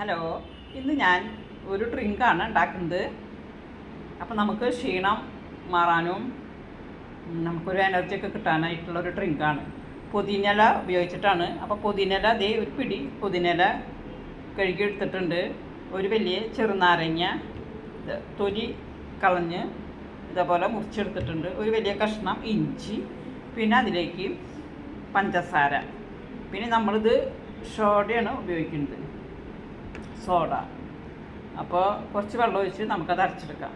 Hello ഇന്ന് ഞാൻ ഒരു ഡ്രിങ്കാണ് ഉണ്ടാക്കുന്നത്. അപ്പോൾ നമുക്ക് ക്ഷീണം മാറാനും നമുക്കൊരു എനർജി ഒക്കെ കിട്ടാനായിട്ടുള്ള ഒരു ഡ്രിങ്കാണ് പുതിനില ഉപയോഗിച്ചിട്ടാണ്. അപ്പോൾ പുതിനില ദേ ഒരു പിടി പുതിനില കഴുകിയെടുത്തിട്ടുണ്ട് ഒരു വലിയ ചെറുനാരങ്ങ തൊലി കളഞ്ഞ് ഇതേപോലെ മുറിച്ചെടുത്തിട്ടുണ്ട്. ഒരു വലിയ കഷ്ണം ഇഞ്ചി പിന്നെ അതിലേക്ക് പഞ്ചസാര. പിന്നെ നമ്മളിത് ഷോഡയാണ് ഉപയോഗിക്കുന്നത്. സോഡ. അപ്പോൾ കുറച്ച് വെള്ളം ഒഴിച്ച് നമുക്കത് അരച്ചെടുക്കാം.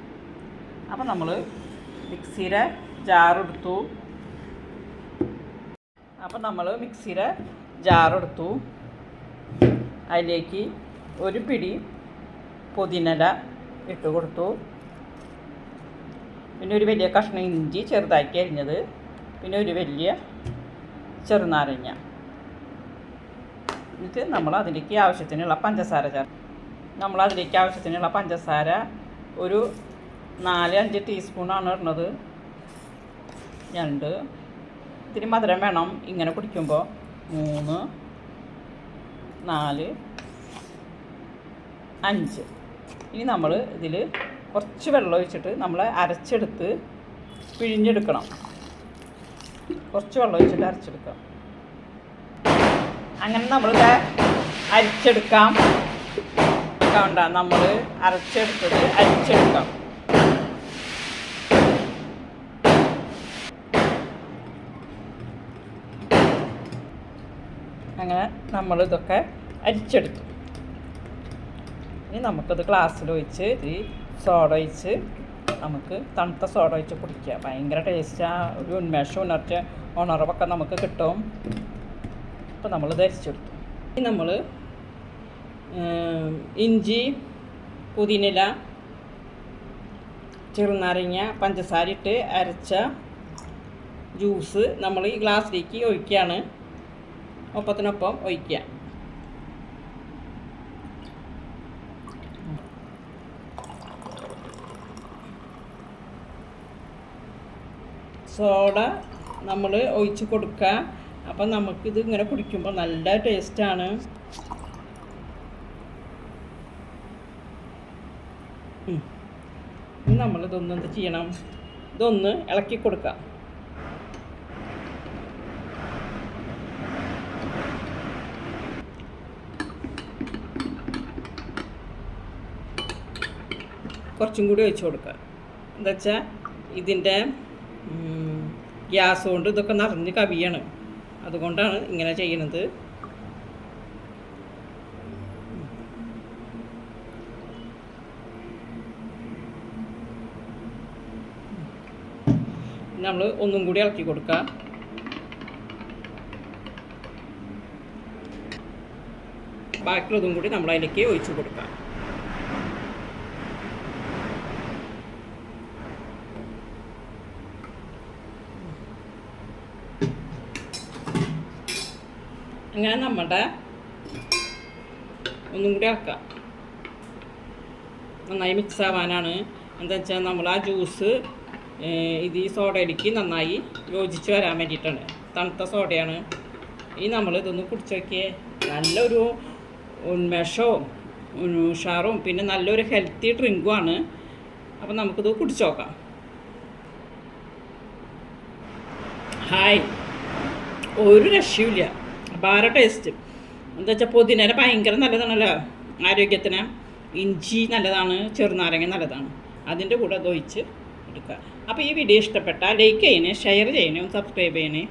അപ്പോൾ നമ്മൾ മിക്സിയുടെ ജാറെടുത്തു അപ്പോൾ നമ്മൾ മിക്സിയുടെ ജാറെടുത്തു അതിലേക്ക് ഒരു പിടി പുതിനല ഇട്ട് കൊടുത്തു. പിന്നെ ഒരു വലിയ കഷ്ണം ഇഞ്ചി ചെറുതാക്കി അരിഞ്ഞത്. പിന്നെ ഒരു വലിയ ചെറുനാരങ്ങ. എന്നിട്ട് നമ്മൾ അതിലേക്ക് ആവശ്യത്തിനുള്ള പഞ്ചസാര ചേർക്കും നമ്മൾ അതിലേക്ക് ആവശ്യത്തിനുള്ള പഞ്ചസാര ഒരു നാല് അഞ്ച് ടീസ്പൂണാണ് ഇടുന്നത്. രണ്ട്. ഇത്തിരി മധുരം വേണം. ഇങ്ങനെ കുടിക്കുമ്പോൾ മൂന്ന്. നാല്. അഞ്ച്. ഇനി നമ്മൾ ഇതിൽ കുറച്ച് വെള്ളം ഒഴിച്ചിട്ട് നമ്മൾ അരച്ചെടുത്ത് പിഴിഞ്ഞെടുക്കണം. കുറച്ച് വെള്ളം ഒഴിച്ചിട്ട് അരച്ചെടുക്കാം. അങ്ങനെ നമ്മളിത് അരിച്ചെടുക്കാം. കണ്ട നമ്മൾ അരച്ചെടുത്തത് അരിച്ചെടുക്കാം. അങ്ങനെ നമ്മൾ ഇതൊക്കെ അരിച്ചെടുത്തു. ഇനി നമുക്കത് ഗ്ലാസ്സിൽ ഒഴിച്ച് ഇത്തിരി സോഡ ഒഴിച്ച് നമുക്ക് തണുത്ത സോഡ ഒഴിച്ച് കുടിക്കുക ഭയങ്കര ടേസ്റ്റാണ് ഒരു ഉന്മേഷം ഉണർച്ച ഉണർവൊക്കെ നമുക്ക് കിട്ടും. അപ്പോൾ നമ്മൾ ധരിച്ചെടുത്തു. ഇനി നമ്മൾ ഇഞ്ചി പുതിനില ചെറുനാരങ്ങ പഞ്ചസാര ഇട്ട് അരച്ച ജ്യൂസ് നമ്മൾ ഈ ഗ്ലാസ്സിലേക്ക് ഒഴിക്കുകയാണ്. ഒപ്പത്തിനൊപ്പം ഒഴിക്കുക. സോഡ നമ്മൾ ഒഴിച്ച് കൊടുക്കുക. അപ്പം നമുക്കിത് ഇങ്ങനെ കുടിക്കുമ്പോൾ നല്ല ടേസ്റ്റാണ്. നമ്മളിതൊന്ന് എന്ത് ചെയ്യണം? ഇതൊന്ന് ഇളക്കി കൊടുക്കാം. കുറച്ചും കൂടി ഒഴിച്ചു കൊടുക്കുക എന്താ വെച്ചാൽ ഇതിന്റെ ഗ്യാസ് കൊണ്ട് ഇതൊക്കെ നിറഞ്ഞ് കവിയാണ്. അതുകൊണ്ടാണ് ഇങ്ങനെ ചെയ്യുന്നത് നമ്മൾ ഒന്നും കൂടി ഇളക്കി കൊടുക്കുക ബാക്കിയുള്ളതും കൂടി നമ്മൾ അതിലേക്ക് ഒഴിച്ചു കൊടുക്കാം. അങ്ങനെ നമ്മുടെ ഒന്നും കൂടി ആക്കാം. നന്നായി മിക്സ് ആവാനാണ്. എന്താ വെച്ചാൽ നമ്മൾ ആ ജ്യൂസ് ഇത് ഈ സോഡയിലേക്ക് നന്നായി യോജിച്ച് വരാൻ വേണ്ടിയിട്ടാണ്. തണുത്ത സോഡയാണ് ഈ നമ്മൾ ഇതൊന്ന് കുടിച്ച് നോക്കിയേ. നല്ലൊരു ഉന്മേഷവും ഉഷാറും പിന്നെ നല്ലൊരു ഹെൽത്തി ഡ്രിങ്കുമാണ് അപ്പം നമുക്കിത് കുടിച്ച് നോക്കാം. ഹായ്. ഒരു രക്ഷയുമില്ല. അപാര ടേസ്റ്റ് എന്താ വെച്ചാൽ പുതിനേല ഭയങ്കര നല്ലതാണല്ലോ. ആരോഗ്യത്തിന് ഇഞ്ചി നല്ലതാണ് ചെറുനാരങ്ങ നല്ലതാണ്. അതിന്റെ കൂടെ അത് ഒഴിച്ച് എടുക്കുക. അപ്പോൾ ഈ വീഡിയോ ഇഷ്ടപ്പെട്ടാൽ ലൈക്ക് ചെയ്യണേ ഷെയർ ചെയ്യണേ സബ്സ്ക്രൈബ് ചെയ്യണേ.